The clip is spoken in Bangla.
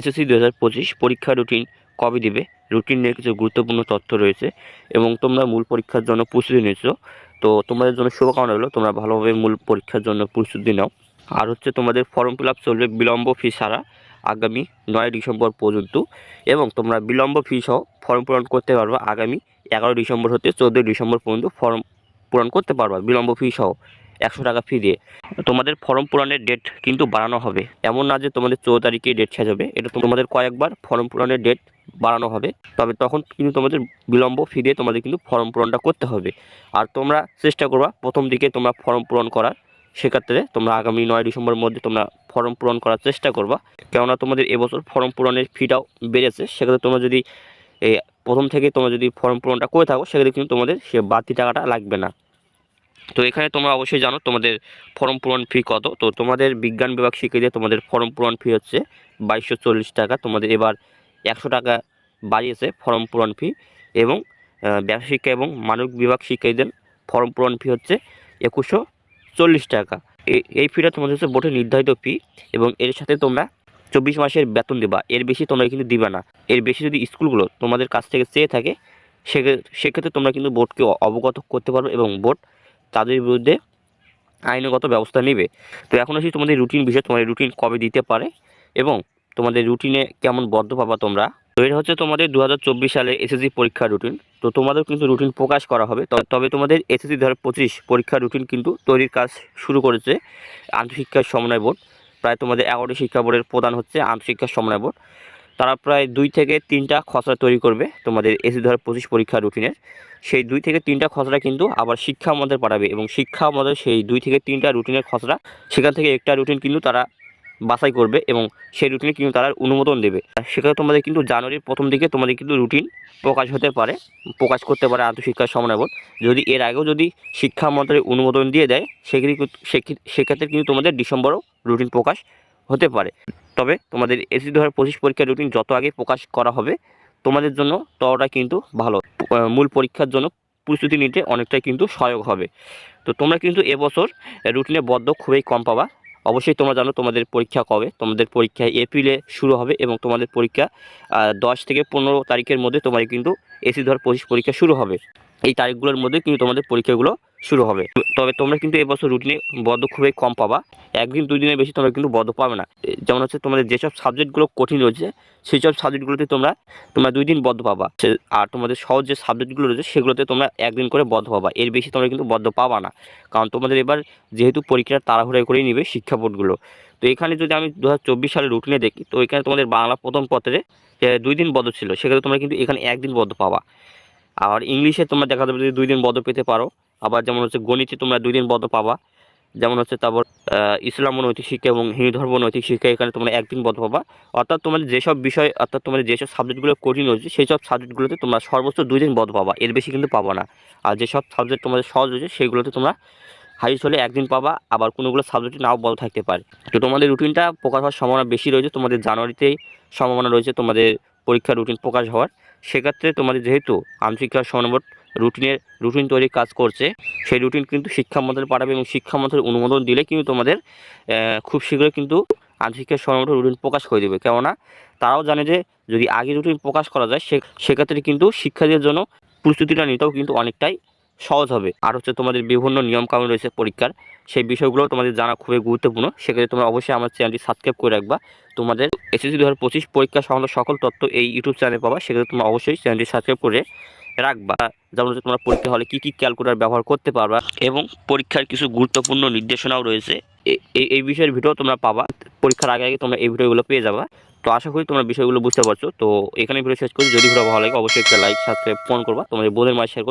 এসএসসি দু হাজার পঁচিশ পরীক্ষা রুটিন কবে দিবে? রুটিন নিয়ে কিছু গুরুত্বপূর্ণ তথ্য রয়েছে এবং তোমরা মূল পরীক্ষার জন্য প্রস্তুতি নিচ্ছো তো তোমাদের জন্য শুভকামনা রইল। তোমরা ভালোভাবে মূল পরীক্ষার জন্য প্রস্তুতি নাও। আর হচ্ছে তোমাদের ফর্ম ফিল আপ চলবে বিলম্ব ফি ছাড়া আগামী নয় ডিসেম্বর পর্যন্ত এবং তোমরা বিলম্ব ফি সহ ফর্ম পূরণ করতে পারবে আগামী এগারো ডিসেম্বর হতে চোদ্দোই ডিসেম্বর পর্যন্ত ফর্ম পূরণ করতে পারবা বিলম্ব ফি সহ। একশো টাকা ফি দিয়ে। তোমাদের ফর্ম পূরণের ডেট কিন্তু বাড়ানো হবে। এমন না যে তোমাদের চৌদ্দ তারিখে ডেট শেষ হবে। এটা তোমাদের কয়েকবার ফর্ম পূরণের ডেট বাড়ানো হবে। তবে তখন কিন্তু তোমাদের বিলম্ব ফি দিয়ে তোমাদের কিন্তু ফর্ম পূরণটা করতে হবে। আর তোমরা চেষ্টা করবা প্রথম দিকে তোমরা ফর্ম পূরণ করার। সেক্ষেত্রে তোমরা আগামী নয় ডিসেম্বরের মধ্যে তোমরা ফর্ম পূরণ করার চেষ্টা করবা। কেননা তোমাদের এবছর ফর্ম পূরণের ফিটাও বেড়েছে। সেক্ষেত্রে তোমরা যদি প্রথম থেকে তোমরা যদি ফর্ম পূরণটা করে থাকো, সেক্ষেত্রে কিন্তু তোমাদের সে বাড়তি টাকাটা লাগবে না। তো এখানে তোমরা অবশ্যই জানো তোমাদের ফর্ম পূরণ ফি কত। তো তোমাদের বিজ্ঞান বিভাগ শিখিয়ে দিয়ে তোমাদের ফর্ম পূরণ ফি হচ্ছে বাইশশো চল্লিশ টাকা। তোমাদের এবার একশো টাকা বাড়িয়েছে ফর্ম পূরণ ফি এবং ব্যবসা শিক্ষা এবং মানব বিভাগ শিক্ষার্থীদের ফর্ম পূরণ ফি হচ্ছে একুশশো চল্লিশ টাকা। এই ফিটা তোমাদের হচ্ছে বোর্ডে নির্ধারিত ফি এবং এর সাথে তোমরা চব্বিশ মাসের বেতন দিবা। এর বেশি তোমরা কিন্তু দিবা না। এর বেশি যদি স্কুলগুলো তোমাদের কাছ থেকে চেয়ে থাকে, সেক্ষে- সেক্ষেত্রে তোমরা কিন্তু বোর্ডকে অবগত করতে পারবে এবং বোর্ড তাদের বিরুদ্ধে আইনগত ব্যবস্থা নেবে। তো এখন আসি তোমাদের রুটিন বিষয়, তোমাদের রুটিন কবে দিতে পারে এবং তোমাদের রুটিনে কেমন বদ্ধ পাবা তোমরা? তো এটা হচ্ছে তোমাদের দু হাজার চব্বিশ সালে এসএসসি পরীক্ষার রুটিন তো তোমাদের কিন্তু রুটিন প্রকাশ করা হবে। তবে তোমাদের এসএসসি দু পঁচিশ পরীক্ষার রুটিন কিন্তু তৈরির কাজ শুরু করেছে আন্তঃশিক্ষা সমন্বয় বোর্ড। প্রায় তোমাদের এগারোটি শিক্ষা বোর্ডের প্রধান হচ্ছে আন্তঃশিক্ষা সমন্বয় বোর্ড। তারা প্রায় দুই থেকে তিনটা খসড়া তৈরি করবে তোমাদের এসি দু পঁচিশ পরীক্ষার রুটিনের সেই দুই থেকে তিনটা খসড়া কিন্তু আবার শিক্ষা আমাদের পাঠাবে এবং শিক্ষা আমাদের সেই দুই থেকে তিনটা রুটিনের খসড়া, সেখান থেকে একটা রুটিন কিন্তু তারা বাছাই করবে এবং সেই রুটিনে কিন্তু তারা অনুমোদন দেবে। সেখানে তোমাদের কিন্তু জানুয়ারির প্রথম দিকে তোমাদের কিন্তু রুটিন প্রকাশ হতে পারে, প্রকাশ করতে পারে আন্তঃশিক্ষা সমন্বয় যদি এর আগেও যদি শিক্ষা মন্ত্রী অনুমোদন দিয়ে দেয়, সেক্ষেত্রে সেক্ষেত্রে কিন্তু তোমাদের ডিসেম্বরও রুটিন প্রকাশ হতে পারে। তবে তোমাদের এসি দু হাজার পঁচিশ পরীক্ষার রুটিন যত আগে প্রকাশ করা হবে, তোমাদের জন্য ততটা কিন্তু ভালো। মূল পরীক্ষার জন্য প্রস্তুতি নিতে অনেকটাই কিন্তু সহায়ক হবে। তো তোমরা কিন্তু এবছর রুটিনে বদ্ধ খুবই কম পাবা। অবশ্যই তোমরা জানো তোমাদের পরীক্ষা কবে। তোমাদের পরীক্ষা এপ্রিলে শুরু হবে এবং তোমাদের পরীক্ষা দশ থেকে পনেরো তারিখের মধ্যে তোমাদের কিন্তু এসি ধর পঁচিশ পরীক্ষা শুরু হবে। এই তারিখগুলোর মধ্যে কিন্তু তোমাদের পরীক্ষাগুলো শুরু হবে। তবে তোমরা কিন্তু এবছর রুটিনে বদ্ধ খুবই কম পাবা। একদিন, দুই দিনের বেশি তোমরা কিন্তু বদ্ধ পাবে না। যেমন হচ্ছে তোমাদের যেসব সাবজেক্টগুলো কঠিন রয়েছে সেই সব সাবজেক্টগুলোতে তোমরা তোমরা দুই দিন বদ্ধ পাবা। আর তোমাদের সহজ যে সাবজেক্টগুলো রয়েছে, সেগুলোতে তোমরা একদিন করে বদ্ধ পাবা। এর বেশি তোমরা কিন্তু বদ্ধ পাবা না। কারণ তোমাদের এবার যেহেতু পরীক্ষাটা তাড়াহুড়ো করেই নিবে শিক্ষা বোর্ডগুলো। তো এখানে যদি আমি দু সালের রুটিনে দেখি, তো এখানে তোমাদের বাংলা প্রথম পত্রে দুই দিন বদ্ধ ছিল। সেক্ষেত্রে তোমরা কিন্তু এখানে একদিন বদ্ধ পাবা। আর ইংলিশে তোমরা দেখা যাবে যে দুই দিন বদ্ধ পেতে পারো। আবার যেমন হচ্ছে গণিতে তোমরা দুই দিন বদ্ধ পাবা। যেমন হচ্ছে তারপর ইসলাম নৈতিক শিক্ষা এবং হিন্দু ধর্ম নৈতিক শিক্ষা এখানে তোমরা একদিন বদ্ধ পাবা। অর্থাৎ তোমাদের যেসব বিষয়, অর্থাৎ তোমাদের যেসব সাবজেক্টগুলো কঠিন রয়েছে, সেই সব সাবজেক্টগুলোতে তোমরা সর্বোচ্চ দুই দিন বদ্ধ পাবা। এর বেশি কিন্তু পাবা না। আর যেসব সাবজেক্ট তোমাদের সহজ রয়েছে, সেগুলোতে তোমরা হাইস্ট হলে একদিন পাবা। আবার কোনোগুলো সাবজেক্টে নাও বল থাকতে পারে। তো তোমাদের রুটিনটা প্রকাশ হওয়ার সম্ভাবনা বেশি রয়েছে। তোমাদের জানুয়ারিতেই সম্ভাবনা রয়েছে। তোমাদের পরীক্ষার রুটিন প্রকাশ হওয়ার, সেক্ষেত্রে তোমাদের যেহেতু আন্তঃশিক্ষা সমন্বয় রুটিনের রুটিন তৈরির কাজ করছে, সেই রুটিন কিন্তু শিক্ষা মন্ত্রণালয় পাঠাবে এবং শিক্ষা মন্ত্রীর অনুমোদন দিলে কিন্তু তোমাদের খুব শীঘ্রই কিন্তু আন্তঃশিক্ষা সমন্বয় রুটিন প্রকাশ করে দেবে কেননা, তারাও জানে যে যদি আগে রুটিন প্রকাশ করা যায়, সে, সেক্ষেত্রে কিন্তু শিক্ষার্থীদের জন্য প্রস্তুতিটা নিতেও কিন্তু অনেকটাই সহজ হবে। আর হচ্ছে তোমাদের বিভিন্ন নিয়মকানুন রয়েছে পরীক্ষার, সেই বিষয়গুলো তোমাদের জানা খুবই গুরুত্বপূর্ণ। সেক্ষেত্রে তোমরা অবশ্যই আমার চ্যানেলটি সাবস্ক্রাইব করে রাখবা। তোমাদের এসএসসি দু হাজার পঁচিশ পরীক্ষা সংক্রান্ত সকল তথ্য এই ইউটিউব চ্যানেলে পাবা। সেক্ষেত্রে তোমরা অবশ্যই চ্যানেলটি সাবস্ক্রাইব করে রাখবা। যেমন তোমরা পরীক্ষা হলে কী কী ক্যালকুলেটার ব্যবহার করতে পারবা এবং পরীক্ষার কিছু গুরুত্বপূর্ণ নির্দেশনাও রয়েছে। এই এই বিষয়ের ভিডিও তোমরা পাবা। পরীক্ষার আগে আগে তোমরা এই ভিডিওগুলো পেয়ে যাবা। তো আশা করি তোমরা বিষয়গুলো বুঝতে পারছ। তো এখানে ভিডিও শেষ করি। যদি ভিডিও ভালো লাগে অবশ্যই একটা লাইক, সাবস্ক্রাইব, ফোন করবা। তোমাদের বোনের মাঝে শেয়ার